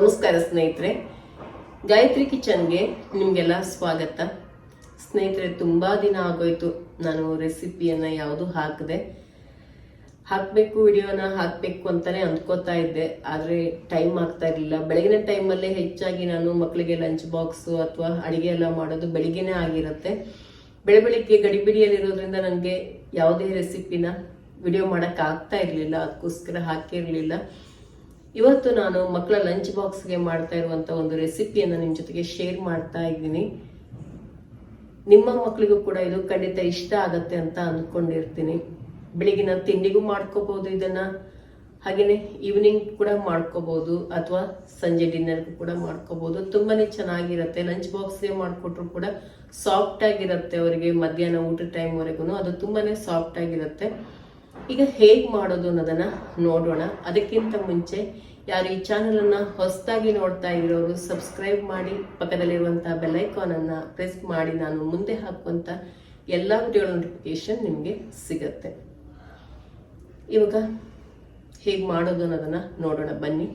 ನಮಸ್ಕಾರ ಸ್ನೇಹಿತರೆ. ಗಾಯತ್ರಿ ಕಿಚನ್ಗೆ ನಿಮಗೆಲ್ಲ ಸ್ವಾಗತ. ಸ್ನೇಹಿತರೆ, ತುಂಬ ದಿನ ಆಗೋಯ್ತು. ನಾನು ರೆಸಿಪಿಯನ್ನು ಯಾವುದು ಹಾಕದೆ ಹಾಕಬೇಕು, ವಿಡಿಯೋನ ಹಾಕಬೇಕು ಅಂತಾನೆ ಅಂದ್ಕೋತಾ ಇದ್ದೆ. ಆದರೆ ಟೈಮ್ ಆಗ್ತಾ ಇರಲಿಲ್ಲ. ಬೆಳಗಿನ ಟೈಮಲ್ಲೇ ಹೆಚ್ಚಾಗಿ ನಾನು ಮಕ್ಕಳಿಗೆ ಲಂಚ್ ಬಾಕ್ಸು ಅಥವಾ ಅಡಿಗೆ ಎಲ್ಲ ಮಾಡೋದು ಬೆಳಿಗ್ಗೆನೇ ಆಗಿರುತ್ತೆ. ಬೆಳೆ ಬೆಳಿಗ್ಗೆ ಗಡಿಬಿಡಿಯಲ್ಲಿರೋದ್ರಿಂದ ನನಗೆ ಯಾವುದೇ ರೆಸಿಪಿನ ವಿಡಿಯೋ ಮಾಡೋಕ್ಕಾಗ್ತಾ ಇರಲಿಲ್ಲ. ಅದಕ್ಕೋಸ್ಕರ ಹಾಕಿರಲಿಲ್ಲ. ಇವತ್ತು ನಾನು ಮಕ್ಕಳ ಲಂಚ್ ಬಾಕ್ಸ್ಗೆ ಮಾಡ್ತಾ ಇರುವಂತ ಒಂದು ರೆಸಿಪಿಯನ್ನು ನಿಮ್ಮ ಜೊತೆಗೆ ಶೇರ್ ಮಾಡ್ತಾ ಇದ್ದೀನಿ. ನಿಮ್ಮ ಮಕ್ಕಳಿಗೂ ಕೂಡ ಇದು ಖಂಡಿತ ಇಷ್ಟ ಆಗತ್ತೆ ಅಂತ ಅಂದ್ಕೊಂಡಿರ್ತೀನಿ ಬೆಳಿಗಿನ ತಿಂಡಿಗೂ ಮಾಡ್ಕೋಬಹುದು ಇದನ್ನ. ಹಾಗೇನೆ ಈವ್ನಿಂಗ್ ಕೂಡ ಮಾಡ್ಕೋಬಹುದು ಅಥವಾ ಸಂಜೆ ಡಿನ್ನರ್ಗೂ ಕೂಡ ಮಾಡ್ಕೋಬಹುದು ತುಂಬಾನೇ ಚೆನ್ನಾಗಿರುತ್ತೆ. ಲಂಚ್ ಬಾಕ್ಸ್ಗೆ ಮಾಡಿಕೊಟ್ರು ಕೂಡ ಸಾಫ್ಟ್ ಆಗಿರುತ್ತೆ ಅವರಿಗೆ ಮಧ್ಯಾಹ್ನ ಊಟ ಟೈಮ್ವರೆಗೂ ಅದು ತುಂಬಾನೇ ಸಾಫ್ಟ್ ಆಗಿರುತ್ತೆ. ಈಗ ಹೇಗೆ ಮಾಡೋದು ಅನ್ನೋದನ್ನ ನೋಡೋಣ. ಅದಕ್ಕಿಂತ ಮುಂಚೆ ಯಾರು ಈ ಚಾನೆಲ್ ಅನ್ನ ಹೊಸದಾಗಿ ನೋಡ್ತಾ ಇರೋರು ಸಬ್ಸ್ಕ್ರೈಬ್ ಮಾಡಿ ಐಕಾನ್ ಅನ್ನ ಪ್ರೆಸ್ ಮಾಡಿ, ನಾನು ಮುಂದೆ ಹಾಕುವಂತ ಎಲ್ಲ ವಿಡಿಯೋ ನೋಟಿಫಿಕೇಶನ್ ನಿಮಗೆ ಸಿಗತ್ತೆ. ಇವಾಗ ಹೇಗೆ ಮಾಡೋದು ಅನ್ನೋದನ್ನ ನೋಡೋಣ, ಬನ್ನಿ.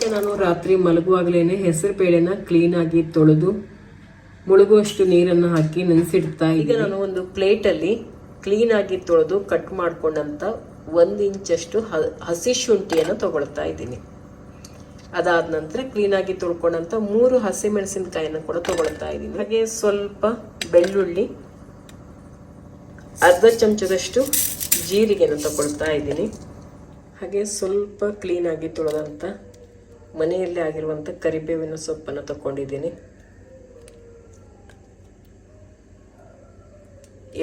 ಈಗ ನಾನು ರಾತ್ರಿ ಮಲಗುವಾಗಲೇ ಹೆಸರು ಬೇಳೆನ ಕ್ಲೀನ್ ಆಗಿ ತೊಳೆದು ಮುಳುಗುವಷ್ಟು ನೀರನ್ನು ಹಾಕಿ ನೆನೆಸಿಡ್ತಾ ಈಗ ನಾನು ಒಂದು ಪ್ಲೇಟಲ್ಲಿ ಕ್ಲೀನ್ ಆಗಿ ತೊಳೆದು ಕಟ್ ಮಾಡಿಕೊಂಡಂಥ ಒಂದು ಇಂಚಷ್ಟು ಹಸಿ ಶುಂಠಿಯನ್ನು ತೊಗೊಳ್ತಾ ಇದ್ದೀನಿ. ಅದಾದ ನಂತರ ಕ್ಲೀನ್ ಆಗಿ ತೊಳ್ಕೊಂಡಂತ ಮೂರು ಹಸಿ ಮೆಣಸಿನಕಾಯಿಯನ್ನು ಕೂಡ ತೊಗೊಳ್ತಾ ಇದ್ದೀನಿ. ಹಾಗೆ ಸ್ವಲ್ಪ ಬೆಳ್ಳುಳ್ಳಿ ಅರ್ಧ ಚಮಚದಷ್ಟು ಜೀರಿಗೆನ ತಗೊಳ್ತಾ ಇದ್ದೀನಿ. ಹಾಗೆ ಸ್ವಲ್ಪ ಕ್ಲೀನಾಗಿ ತೊಳೆದಂಥ ಮನೆಯಲ್ಲೇ ಆಗಿರುವಂಥ ಕರಿಬೇವಿನ ಸೊಪ್ಪನ್ನು ತಗೊಂಡಿದ್ದೀನಿ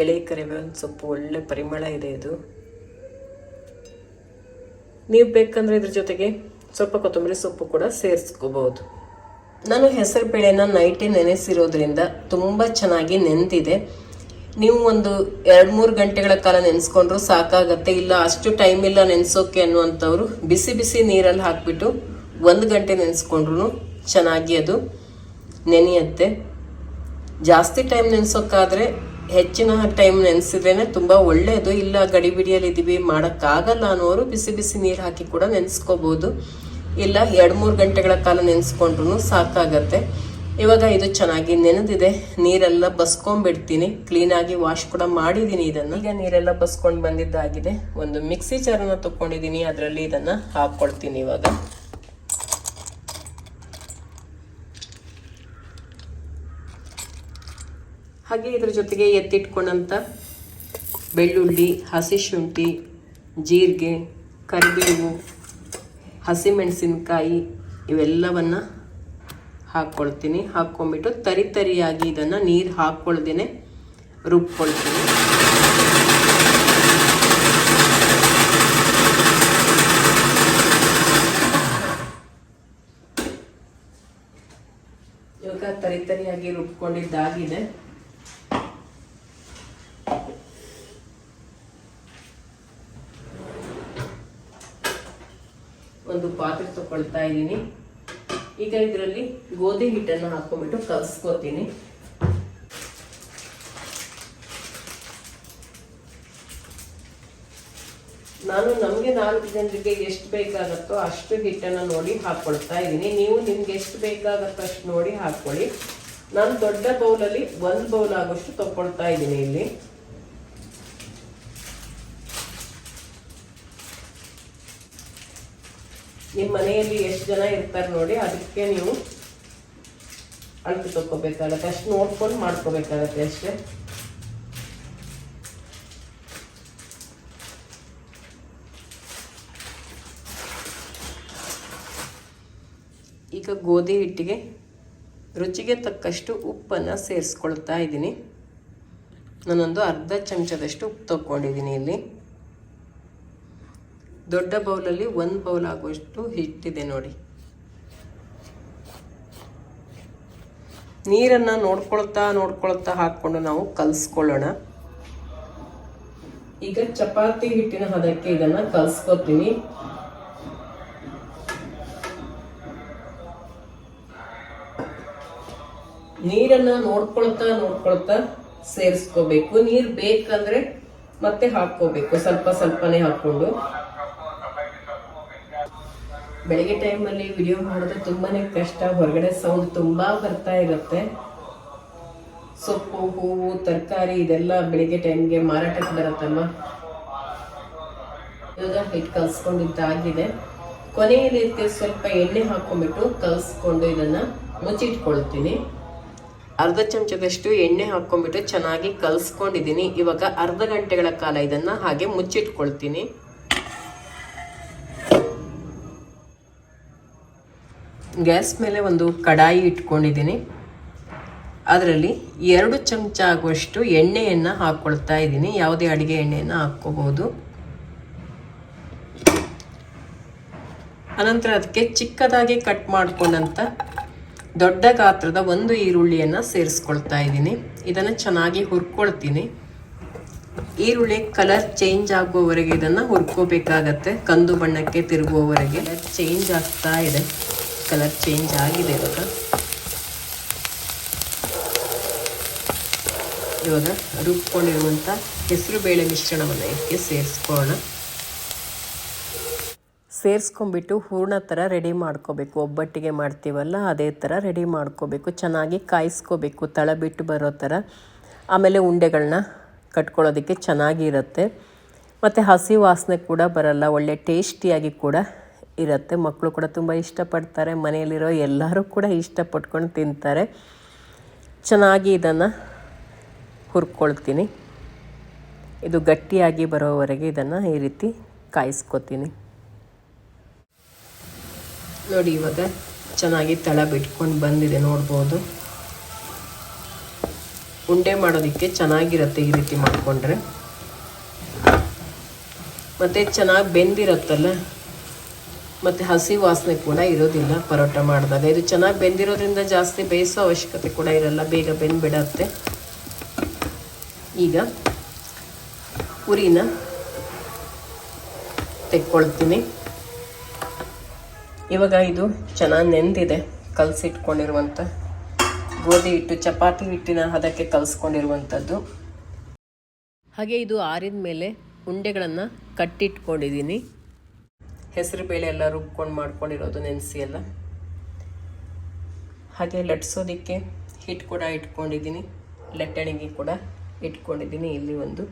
ಎಳೆ ಕರಿಬೇವಿನ ಸೊಪ್ಪು ಒಳ್ಳೆ ಪರಿಮಳ ಇದೆ ಇದು. ನೀವು ಬೇಕಂದ್ರೆ ಇದ್ರ ಜೊತೆಗೆ ಸ್ವಲ್ಪ ಕೊತ್ತಂಬರಿ ಸೊಪ್ಪು ಕೂಡ ಸೇರಿಸ್ಕೋಬಹುದು. ನಾನು ಹೆಸರು ಬೇಳೆನ ನೈಟೇ ನೆನೆಸಿರೋದ್ರಿಂದ ತುಂಬ ಚೆನ್ನಾಗಿ ನೆನೆದಿದೆ ನೀವು ಒಂದು ಎರಡು ಮೂರು ಗಂಟೆಗಳ ಕಾಲ ನೆನೆಸ್ಕೊಂಡ್ರು ಸಾಕಾಗತ್ತೆ, ಇಲ್ಲ ಅಷ್ಟು ಟೈಮ್ ಇಲ್ಲ ನೆನೆಸೋಕೆ ಅನ್ನುವಂಥವ್ರು ಬಿಸಿ ಬಿಸಿ ನೀರಲ್ಲಿ ಹಾಕ್ಬಿಟ್ಟು ಒಂದು ಗಂಟೆ ನೆನೆಸ್ಕೊಂಡ್ರು ಚೆನ್ನಾಗಿ ಅದು ನೆನೆಯುತ್ತೆ. ಜಾಸ್ತಿ ಟೈಮ್ ನೆನೆಸೋಕ್ಕಾದರೆ ಹೆಚ್ಚಿನ ಟೈಮ್ ನೆನೆಸಿದ್ರೇ ತುಂಬ ಒಳ್ಳೆಯದು ಇಲ್ಲ, ಗಡಿಬಿಡಿಯಲ್ಲಿ ಇದ್ದೀವಿ ಮಾಡೋಕ್ಕಾಗಲ್ಲ ಅನ್ನೋರು ಬಿಸಿ ಬಿಸಿ ನೀರು ಹಾಕಿ ಕೂಡ ನೆನೆಸ್ಕೋಬೋದು. ಇಲ್ಲ, ಎರಡು ಮೂರು ಗಂಟೆಗಳ ಕಾಲ ನೆನೆಸ್ಕೊಂಡ್ರು ಸಾಕಾಗತ್ತೆ. ಇವಾಗ ಇದು ಚೆನ್ನಾಗಿ ನೆನೆದಿದೆ. ನೀರೆಲ್ಲ ಬಸ್ಕೊಂಡ್ಬಿಡ್ತೀನಿ ಕ್ಲೀನಾಗಿ ವಾಶ್ ಕೂಡ ಮಾಡಿದ್ದೀನಿ ಇದನ್ನು. ಈಗ ನೀರೆಲ್ಲ ಬಸ್ಕೊಂಡು ಬಂದಿದ್ದಾಗಿದೆ. ಒಂದು ಮಿಕ್ಸಿ ಜಾರನ್ನ ತಗೊಂಡಿದ್ದೀನಿ ಅದರಲ್ಲಿ ಇದನ್ನು ಹಾಕ್ಕೊಳ್ತೀನಿ ಇವಾಗ. ಹಾಗೆ ಇದ್ರ ಜೊತೆಗೆ ಎತ್ತಿಟ್ಕೊಂಡಂಥ ಬೆಳ್ಳುಳ್ಳಿ, ಹಸಿ ಶುಂಠಿ, ಜೀರಿಗೆ, ಕರಿಬೇವು ಹಸಿಮೆಣಸಿನ್ಕಾಯಿ ಇವೆಲ್ಲವನ್ನು ಹಾಕ್ಕೊಳ್ತೀನಿ ಹಾಕ್ಕೊಂಬಿಟ್ಟು ತರಿ ತರಿಯಾಗಿ ಇದನ್ನು ನೀರು ಹಾಕ್ಕೊಳ್ದೇ ರುಬ್ಕೊಳ್ತೀನಿ. ಇವಾಗ ತರಿ ತರಿಯಾಗಿ ರುಬ್ಕೊಂಡಿದ್ದಾಗಿದೆ ಒಂದು ಪಾತ್ರೆ ತಗೊಳ್ತಾ ಇದ್ದೀನಿ. ಈಗ ಇದರಲ್ಲಿ ಗೋಧಿ ಹಿಟ್ಟನ್ನು ಹಾಕೊಂಡ್ಬಿಟ್ಟು ಕಲಸ್ಕೋತೀನಿ. ನಾನು ನಮಗೆ ನಾಲ್ಕು ಜನರಿಗೆ ಎಷ್ಟು ಬೇಕಾಗತ್ತೋ ಅಷ್ಟು ಹಿಟ್ಟನ್ನು ನೋಡಿ ಹಾಕ್ಕೊಳ್ತಾ ಇದ್ದೀನಿ. ನೀವು ನಿಮ್ಗೆ ಎಷ್ಟು ಬೇಕಾಗತ್ತೋ ಅಷ್ಟು ನೋಡಿ ಹಾಕ್ಕೊಳ್ಳಿ. ನಾನು ದೊಡ್ಡ ಬೌಲಲ್ಲಿ ಒಂದು ಬೌಲ್ ಆಗೋಷ್ಟು ತಗೊಳ್ತಾ ಇದ್ದೀನಿ ಇಲ್ಲಿ. ನಿಮ್ಮ ಮನೆಯಲ್ಲಿ ಎಷ್ಟು ಜನ ಇರ್ತಾರೆ ನೋಡಿ, ಅದಕ್ಕೆ ನೀವು ಅಳತೆ ತಗೋಬೇಕಾಗತ್ತೆ ಅಷ್ಟು ನೋಡ್ಕೊಂಡು ಮಾಡ್ಕೋಬೇಕಾಗತ್ತೆ ಅಷ್ಟೇ. ಈಗ ಗೋಧಿ ಹಿಟ್ಟಿಗೆ ರುಚಿಗೆ ತಕ್ಕಷ್ಟು ಉಪ್ಪನ್ನು ಸೇರಿಸ್ಕೊಳ್ತಾ ಇದ್ದೀನಿ. ನಾನೊಂದು ಅರ್ಧ ಚಮಚದಷ್ಟು ಉಪ್ಪು ತಗೊಂಡಿದ್ದೀನಿ ಇಲ್ಲಿ. ದೊಡ್ಡ ಬೌಲಲ್ಲಿ ಒಂದು ಬೌಲ್ ಆಗುವಷ್ಟು ಹಿಟ್ಟಿದೆ ನೋಡಿ. ನೀರನ್ನು ನೋಡ್ಕೊಳ್ತಾ ನೋಡ್ಕೊಳ್ತಾ ಹಾಕ್ಕೊಂಡು ನಾವು ಕಲಿಸ್ಕೊಳ್ಳೋಣ. ಈಗ ಚಪಾತಿ ಹಿಟ್ಟಿನ ಹದಕ್ಕೆ ಇದನ್ನ ಕಲಿಸ್ಕೊತೀನಿ. ನೀರನ್ನ ನೋಡ್ಕೊಳ್ತಾ ನೋಡ್ಕೊಳ್ತಾ ಸೇರಿಸ್ಕೋಬೇಕು. ನೀರ್ ಬೇಕಂದ್ರೆ ಮತ್ತೆ ಹಾಕೋಬೇಕು ಸ್ವಲ್ಪ ಸ್ವಲ್ಪನೇ ಹಾಕೊಂಡು ಬೆಳಿಗ್ಗೆ ಟೈಮಲ್ಲಿ ವಿಡಿಯೋ ಮಾಡೋದು ತುಂಬಾನೇ ಕಷ್ಟ, ಹೊರಗಡೆ ಸೌಂಡ್ ತುಂಬಾ ಬರ್ತಾ ಇರುತ್ತೆ. ಸೊಪ್ಪು, ಹೂವು, ತರಕಾರಿ ಇದೆಲ್ಲ ಬೆಳಿಗ್ಗೆ ಟೈಮ್ಗೆ ಮಾರಾಟಕ್ಕೆ ಬರುತ್ತಲ್ವ? ಇವಾಗ ಹಿಟ್ಟು ಕಲ್ಸ್ಕೊಂಡಿದ್ದಾಗಿದೆ. ಕೊನೆಯಲ್ಲಿ ಇದಕ್ಕೆ ಸ್ವಲ್ಪ ಎಣ್ಣೆ ಹಾಕೊಂಡ್ಬಿಟ್ಟು ಕಲ್ಸ್ಕೊಂಡು ಇದನ್ನ ಮುಚ್ಚಿಟ್ಕೊಳ್ತೀನಿ. ಅರ್ಧ ಚಮಚದಷ್ಟು ಎಣ್ಣೆ ಹಾಕೊಂಡ್ಬಿಟ್ಟು ಚೆನ್ನಾಗಿ ಕಲ್ಸ್ಕೊಂಡಿದ್ದೀನಿ. ಇವಾಗ ಅರ್ಧ ಗಂಟೆಗಳ ಕಾಲ ಇದನ್ನ ಹಾಗೆ ಮುಚ್ಚಿಟ್ಕೊಳ್ತೀನಿ. ಗ್ಯಾಸ್ ಮೇಲೆ ಒಂದು ಕಡಾಯಿ ಇಟ್ಕೊಂಡಿದ್ದೀನಿ. ಅದರಲ್ಲಿ ಎರಡು ಚಮಚ ಆಗುವಷ್ಟು ಎಣ್ಣೆಯನ್ನು ಹಾಕ್ಕೊಳ್ತಾ ಇದ್ದೀನಿ. ಯಾವುದೇ ಅಡುಗೆ ಎಣ್ಣೆಯನ್ನು ಹಾಕ್ಕೋಬೋದು ಅನಂತರ ಅದಕ್ಕೆ ಚಿಕ್ಕದಾಗಿ ಕಟ್ ಮಾಡಿಕೊಂಡಂಥ ದೊಡ್ಡ ಗಾತ್ರದ ಒಂದು ಈರುಳ್ಳಿಯನ್ನು ಸೇರಿಸ್ಕೊಳ್ತಾ ಇದ್ದೀನಿ. ಇದನ್ನು ಚೆನ್ನಾಗಿ ಹುರ್ಕೊಳ್ತೀನಿ. ಈರುಳ್ಳಿ ಕಲರ್ ಚೇಂಜ್ ಆಗುವವರೆಗೆ ಇದನ್ನು ಹುರ್ಕೋಬೇಕಾಗತ್ತೆ. ಕಂದು ಬಣ್ಣಕ್ಕೆ ತಿರುಗುವವರೆಗೆ. ಚೇಂಜ್ ಆಗ್ತಾ ಇದೆ. ಕಲರ್ ಚೇಂಜ್ ಆಗಿದೆ ಇವಾಗ. ಇವಾಗ ರುಬ್ಕೊಂಡಿರುವಂಥ ಹೆಸರುಬೇಳೆ ಮಿಶ್ರಣವನ್ನು ಇದಕ್ಕೆ ಸೇರಿಸ್ಕೊಳ್ಳೋಣ. ಸೇರಿಸ್ಕೊಂಡ್ಬಿಟ್ಟು ಹೂರ್ಣ ಥರ ರೆಡಿ ಮಾಡ್ಕೋಬೇಕು. ಒಬ್ಬಟ್ಟಿಗೆ ಮಾಡ್ತೀವಲ್ಲ ಅದೇ ಥರ ರೆಡಿ ಮಾಡ್ಕೋಬೇಕು. ಚೆನ್ನಾಗಿ ಕಾಯಿಸ್ಕೋಬೇಕು. ತಳ ಬಿಟ್ಟು ಬರೋ ಥರ ಆಮೇಲೆ ಉಂಡೆಗಳನ್ನ ಕಟ್ಕೊಳ್ಳೋದಕ್ಕೆ ಚೆನ್ನಾಗಿರುತ್ತೆ. ಮತ್ತು ಹಸಿ ವಾಸನೆ ಕೂಡ ಬರಲ್ಲ. ಒಳ್ಳೆ ಟೇಸ್ಟಿಯಾಗಿ ಕೂಡ ಇರುತ್ತೆ. ಮಕ್ಕಳು ಕೂಡ ತುಂಬ ಇಷ್ಟಪಡ್ತಾರೆ. ಮನೆಯಲ್ಲಿರೋ ಎಲ್ಲರೂ ಕೂಡ ಇಷ್ಟಪಟ್ಕೊಂಡು ತಿಂತಾರೆ. ಚೆನ್ನಾಗಿ ಇದನ್ನು ಹುರ್ಕೊಳ್ತೀನಿ. ಇದು ಗಟ್ಟಿಯಾಗಿ ಬರೋವರೆಗೆ ಇದನ್ನು ಈ ರೀತಿ ಕಾಯಿಸ್ಕೊತೀನಿ. ನೋಡಿ, ಇವಾಗ ಚೆನ್ನಾಗಿ ತಳ ಬಿಟ್ಕೊಂಡು ಬಂದಿದೆ. ನೋಡ್ಬೋದು. ಉಂಡೆ ಮಾಡೋದಕ್ಕೆ ಚೆನ್ನಾಗಿರುತ್ತೆ ಈ ರೀತಿ ಮಾಡಿಕೊಂಡ್ರೆ. ಮತ್ತು ಚೆನ್ನಾಗಿ ಬೆಂದಿರತ್ತಲ್ಲ? ಮತ್ತು ಹಸಿ ವಾಸನೆ ಕೂಡ ಇರೋದಿಲ್ಲ. ಪರೋಟ ಮಾಡಿದಾಗ ಇದು ಚೆನ್ನಾಗಿ ಬೆಂದಿರೋದ್ರಿಂದ ಜಾಸ್ತಿ ಬೇಯಿಸೋ ಅವಶ್ಯಕತೆ ಕೂಡ ಇರಲ್ಲ. ಬೇಗ ಬೆಂದ್ಬಿಡತ್ತೆ. ಈಗ ಉರಿನ ತೆಕ್ಕೊಳ್ತೀನಿ. ಇವಾಗ ಇದು ಚೆನ್ನಾಗಿ ನೆಂದಿದೆ. ಕಲಸಿಟ್ಕೊಂಡಿರುವಂಥ ಗೋಧಿ ಹಿಟ್ಟು, ಚಪಾತಿ ಹಿಟ್ಟಿನ ಹದಕ್ಕೆ ಕಲಸ್ಕೊಂಡಿರುವಂಥದ್ದು ಹಾಗೆ ಇದು ಆರಿದ ಮೇಲೆ ಉಂಡೆಗಳನ್ನು ಕಟ್ಟಿಟ್ಕೊಂಡಿದ್ದೀನಿ ಹೆಸರು ಬೇಳೆ ಎಲ್ಲ ರುಬ್ಕೊಂಡು ಮಾಡ್ಕೊಂಡಿರೋದು ನೆನೆಸಿ ಎಲ್ಲ. ಹಾಗೆ ಲಟ್ಸೋದಕ್ಕೆ ಹಿಟ್ಟು ಕೂಡ ಇಟ್ಕೊಂಡಿದ್ದೀನಿ. ಲಟ್ಟಣಿಗೆ ಕೂಡ ಇಟ್ಕೊಂಡಿದ್ದೀನಿ ಇಲ್ಲಿ ಒಂದು.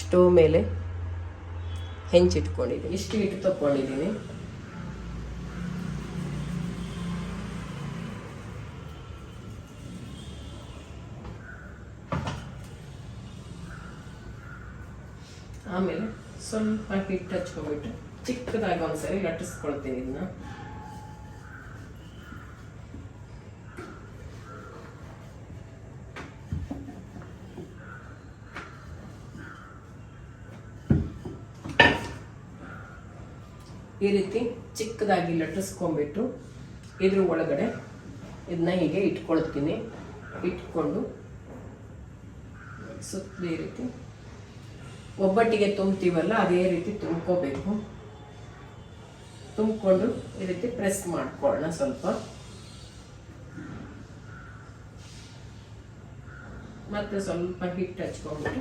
ಸ್ಟೋವ್ ಮೇಲೆ ಹೆಂಚಿಟ್ಕೊಂಡಿದ್ದೀನಿ ಇಷ್ಟು ಹಿಟ್ಟು ತಗೊಂಡಿದ್ದೀನಿ ಸ್ವಲ್ಪ ಹಿಟ್ಟು ಹಚ್ಕೊಂಡ್ಬಿಟ್ಟು ಚಿಕ್ಕದಾಗಿ ಒಂದ್ಸರಿ ಲಟ್ಟಿಸ್ಕೊಳ್ತೀನಿ ಇದನ್ನ. ಈ ರೀತಿ ಚಿಕ್ಕದಾಗಿ ಲಟ್ಟಿಸ್ಕೊಂಡ್ಬಿಟ್ಟು ಇದ್ರ ಒಳಗಡೆ ಇದನ್ನ ಹೀಗೆ ಇಟ್ಕೊಳ್ತೀನಿ. ಇಟ್ಕೊಂಡು ಸುತ್ತ ಈ ರೀತಿ. ಒಬ್ಬಟ್ಟಿಗೆ ತುಂಬ್ತೀವಲ್ಲ, ಅದೇ ರೀತಿ ತುಂಬ್ಕೋಬೇಕು. ತುಂಬಿಕೊಂಡು ಈ ರೀತಿ ಪ್ರೆಸ್ ಮಾಡ್ಕೊಳ್ಳೋಣ ಸ್ವಲ್ಪ. ಮತ್ತೆ ಸ್ವಲ್ಪ ಹಿಟ್ಟು ಹಚ್ಕೊಂಡ್ಬಿಟ್ಟು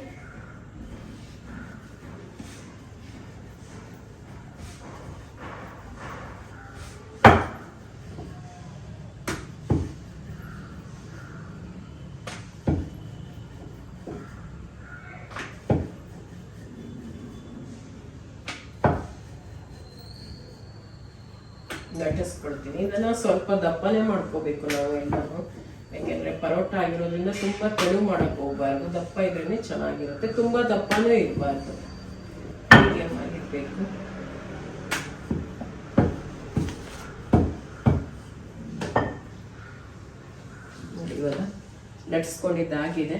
ಲಟ್ಟಿಸ್ಕೊಳ್ತೀನಿ ಇದನ್ನು ಸ್ವಲ್ಪ ದಪ್ಪನೇ ಮಾಡ್ಕೋಬೇಕು ನಾವು ಎಲ್ಲಾನು ಯಾಕೆಂದರೆ ಪರೋಟ ಆಗಿರೋದ್ರಿಂದ ತುಂಬ ತೆಳು ಮಾಡೋಕ್ಕೆ ಹೋಗ್ಬಾರ್ದು. ದಪ್ಪ ಇದ್ರೇ ಚೆನ್ನಾಗಿರುತ್ತೆ. ತುಂಬ ದಪ್ಪನೂ ಇರಬಾರ್ದು. ಮೀಡಿಯಮ್ ಮಾಡಿರಬೇಕು. ನೋಡಿ ಇವಾಗ ಲಟ್ಸ್ಕೊಂಡಿದ್ದಾಗಿದೆ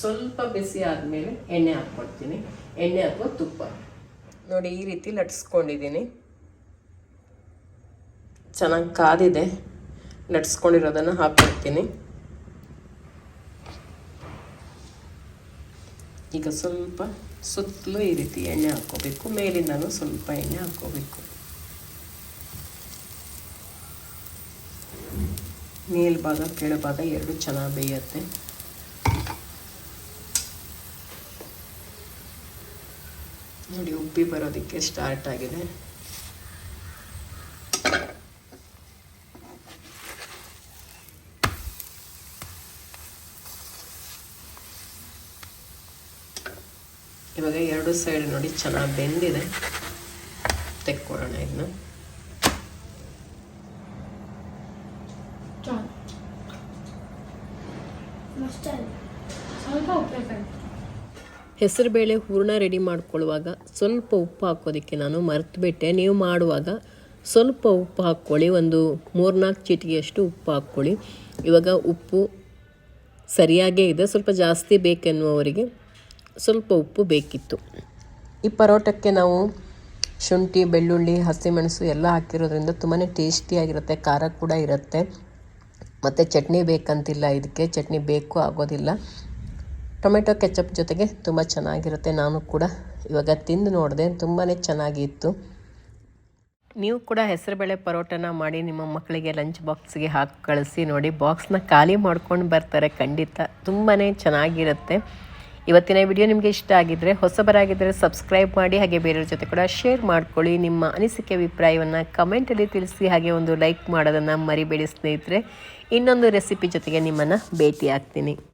ಸ್ವಲ್ಪ ಬಿಸಿ ಆದಮೇಲೆ ಎಣ್ಣೆ ಹಾಕ್ಕೊಳ್ತೀನಿ ಎಣ್ಣೆ ಅಥವಾ ತುಪ್ಪ. ನೋಡಿ, ಈ ರೀತಿ ಲಟ್ಸ್ಕೊಂಡಿದ್ದೀನಿ ಚೆನ್ನಾಗಿ ಕಾದಿದೆ ಲಟ್ಸ್ಕೊಂಡಿರೋದನ್ನು ಹಾಕ್ಬಿಡ್ತೀನಿ. ಈಗ ಸ್ವಲ್ಪ ಸುತ್ತಲೂ ಈ ರೀತಿ ಎಣ್ಣೆ ಹಾಕ್ಕೋಬೇಕು. ಮೇಲಿಂದನೂ ಸ್ವಲ್ಪ ಎಣ್ಣೆ ಹಾಕ್ಕೋಬೇಕು. ಮೇಲ್ಭಾಗ, ಕೆಳಭಾಗ ಎರಡು ಚೆನ್ನಾಗಿ ಬೇಯುತ್ತೆ. ನೋಡಿ, ಉಬ್ಬಿ ಬರೋದಕ್ಕೆ ಸ್ಟಾರ್ಟ್ ಆಗಿದೆ. ಇವಾಗ ಎರಡು ಸೈಡ್ ನೋಡಿ ಚೆನ್ನಾಗಿ ಬೆಂದಿದೆ. ತೆಕ್ಕೊಳ್ಳೋಣ ಇದನ್ನ ಸ್ವಲ್ಪ ಉಪ್ಪು ಹೆಸರುಬೇಳೆ ಹೂರ್ಣ ರೆಡಿ ಮಾಡ್ಕೊಳ್ಳುವಾಗ ಸ್ವಲ್ಪ ಉಪ್ಪು ಹಾಕೋದಕ್ಕೆ ನಾನು ಮರೆತುಬಿಟ್ಟೆ. ನೀವು ಮಾಡುವಾಗ ಸ್ವಲ್ಪ ಉಪ್ಪು ಹಾಕ್ಕೊಳ್ಳಿ. ಒಂದು ಮೂರ್ನಾಲ್ಕು ಚಿಟಿಗೆಯಷ್ಟು ಉಪ್ಪು ಹಾಕ್ಕೊಳ್ಳಿ. ಇವಾಗ ಉಪ್ಪು ಸರಿಯಾಗೇ ಇದೆ. ಸ್ವಲ್ಪ ಜಾಸ್ತಿ ಬೇಕೆನ್ನುವವರಿಗೆ ಸ್ವಲ್ಪ ಉಪ್ಪು ಬೇಕಿತ್ತು. ಈ ಪರೋಟಕ್ಕೆ ನಾವು ಶುಂಠಿ, ಬೆಳ್ಳುಳ್ಳಿ, ಹಸಿಮೆಣಸು ಎಲ್ಲ ಹಾಕಿರೋದ್ರಿಂದ ತುಂಬಾ ಟೇಸ್ಟಿಯಾಗಿರುತ್ತೆ ಖಾರ ಕೂಡ ಇರುತ್ತೆ. ಮತ್ತು ಚಟ್ನಿ ಬೇಕಂತಿಲ್ಲ ಇದಕ್ಕೆ. ಚಟ್ನಿ ಬೇಕು ಆಗೋದಿಲ್ಲ. ಟೊಮೆಟೊ ಕೆಚಪ್ ಜೊತೆಗೆ ತುಂಬ ಚೆನ್ನಾಗಿರುತ್ತೆ. ನಾನು ಕೂಡ ಇವಾಗ ತಿಂದು ನೋಡಿದೆ ತುಂಬಾ ಚೆನ್ನಾಗಿತ್ತು. ನೀವು ಕೂಡ ಹೆಸರುಬೇಳೆ ಪರೋಟನ ಮಾಡಿ ನಿಮ್ಮ ಮಕ್ಕಳಿಗೆ ಲಂಚ್ ಬಾಕ್ಸ್ಗೆ ಹಾಕಿ ಕಳಿಸಿ ನೋಡಿ. ಬಾಕ್ಸ್ನ ಖಾಲಿ ಮಾಡ್ಕೊಂಡು ಬರ್ತಾರೆ ಖಂಡಿತ. ತುಂಬಾ ಚೆನ್ನಾಗಿರುತ್ತೆ. ಇವತ್ತಿನ ವಿಡಿಯೋ ನಿಮಗೆ ಇಷ್ಟ ಆಗಿದ್ದರೆ ಹೊಸಬರಾಗಿದ್ದರೆ ಸಬ್ಸ್ಕ್ರೈಬ್ ಮಾಡಿ, ಹಾಗೆ ಬೇರೆಯವ್ರ ಜೊತೆ ಕೂಡ ಶೇರ್ ಮಾಡ್ಕೊಳ್ಳಿ. ನಿಮ್ಮ ಅನಿಸಿಕೆ ಅಭಿಪ್ರಾಯವನ್ನು ಕಮೆಂಟಲ್ಲಿ ತಿಳಿಸಿ, ಹಾಗೆ ಒಂದು ಲೈಕ್ ಮಾಡೋದನ್ನು ಮರಿಬೇಡಿ ಸ್ನೇಹಿತರೆ. ಇನ್ನೊಂದು ರೆಸಿಪಿ ಜೊತೆಗೆ ನಿಮ್ಮನ್ನು ಭೇಟಿ ಆಗ್ತೀನಿ